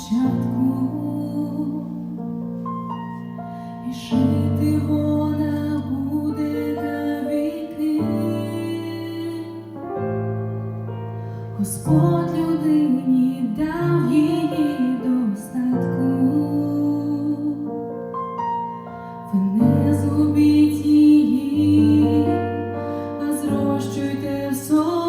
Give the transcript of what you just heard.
початку. І жити вона буде навіки, Господь людині дав її достатку, ви не згубіть її, а зрощуйте в собі.